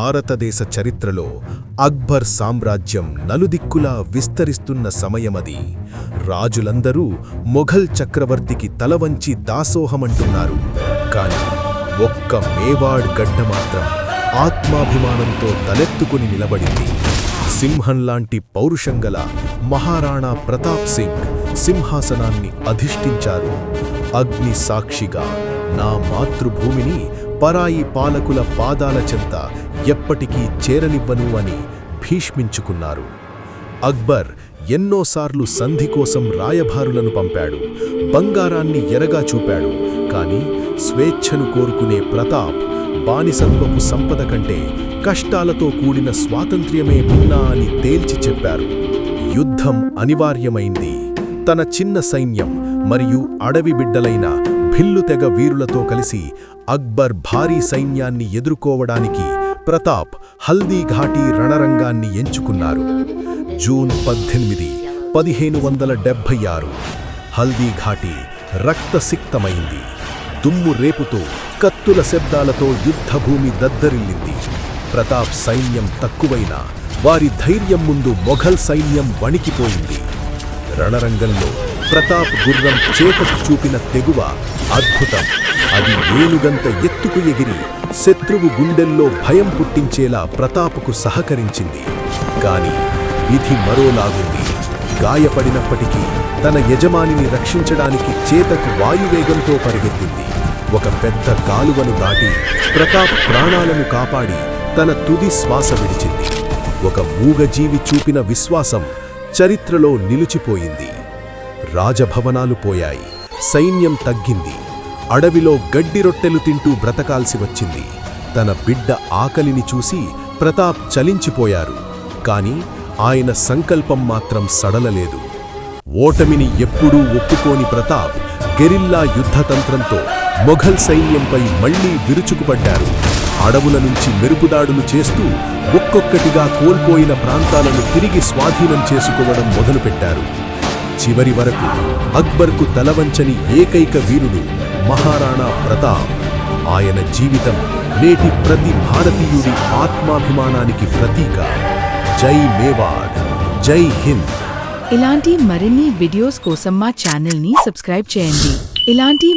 భారతదేశ చరిత్రలో అక్బర్ సామ్రాజ్యం నలుదిక్కులా విస్తరిస్తున్న సమయమది. రాజులందరూ మొఘల్ చక్రవర్తికి తలవంచి దాసోహమంటున్నారు. కాని ఒక్క మేవాడ్ గడ్డ మాత్రం ఆత్మాభిమానంతో తలెత్తుకుని నిలబడింది. సింహంలాంటి పౌరుషంగల మహారాణా ప్రతాప్ సింగ్ సింహాసనాన్ని అధిష్ఠించారు. అగ్ని సాక్షిగా నా మాతృభూమిని పరాయి పాలకుల పాదాల చెంత ఎప్పటికీ చేరనివ్వను అని భీష్మించుకున్నారు. అక్బర్ ఎన్నోసార్లు సంధి కోసం రాయభారులను పంపాడు. బంగారాన్ని ఎరగా చూపాడు. కానీ స్వేచ్ఛను కోరుకునే ప్రతాప్ బానిసత్వపు సంపద కంటే కష్టాలతో కూడిన స్వాతంత్ర్యమే భిన్నా అని తేల్చి చెప్పారు. యుద్ధం అనివార్యమైంది. తన చిన్న సైన్యం మరియు అడవి బిడ్డలైన భిల్లు తెగ వీరులతో కలిసి అక్బర్ భారీ సైన్యాన్ని ఎదుర్కోవడానికి ప్రతాప్ హల్దీ ఘాటీ రణరంగాన్ని ఎంచుకున్నారు. జూన్ పద్దెనిమిది పదిహేను వందల డెబ్భై ఆరు హల్దీఘాటీ రక్తసిక్తమైంది. దుమ్ము రేపుతో కత్తుల శబ్దాలతో యుద్ధభూమి దద్దరిల్లింది. ప్రతాప్ సైన్యం తక్కువైనా వారి ధైర్యం ముందు మొఘల్ సైన్యం వణికిపోయింది. రణరంగంలో ప్రతాప్ గుర్రం చేతకు చూపిన తెగువ అద్భుతం. అది ఏనుగంత ఎత్తుకు ఎగిరి శత్రువు గుండెల్లో భయం పుట్టించేలా ప్రతాప్కు సహకరించింది. కాని విధి మరోలాగుంది. గాయపడినప్పటికీ తన యజమానిని రక్షించడానికి చేతకు వాయువేగంతో పరిగెత్తింది. ఒక పెద్ద కాలువను దాటి ప్రతాప్ ప్రాణాలను కాపాడి తన తుది శ్వాస విడిచింది. ఒక మూగజీవి చూపిన విశ్వాసం చరిత్రలో నిలిచిపోయింది. రాజభవనాలు పోయాయి. సైన్యం తగ్గింది. అడవిలో గడ్డి రొట్టెలు తింటూ బ్రతకాల్సి వచ్చింది. తన బిడ్డ ఆకలిని చూసి ప్రతాప్ చలించిపోయారు. కాని ఆయన సంకల్పం మాత్రం సడలలేదు. ఓటమిని ఎప్పుడూ ఒప్పుకోని ప్రతాప్ గెరిల్లా యుద్ధతంత్రంతో మొఘల్ సైన్యంపై మళ్ళీ విరుచుకుపడ్డారు. అడవుల నుంచి మెరుపుదాడులు చేస్తూ ఒక్కొక్కటిగా కోల్పోయిన ప్రాంతాలను తిరిగి స్వాధీనం చేసుకోవడం మొదలుపెట్టారు. చివరి వరకు అక్బర్కు తలవంచని ఏకైక వీరుడు మహారాణా ప్రతాప్. ఆయన జీవితం నేటి ప్రతి భారతీయుడి ఆత్మాభిమానానికి ప్రతీక. జై మేవాడ్ జై హింద్. ఇలాంటి మరిన్ని వీడియోస్ కోసం మా ఛానల్ని సబ్స్క్రైబ్ చేయండి. ఇలాంటి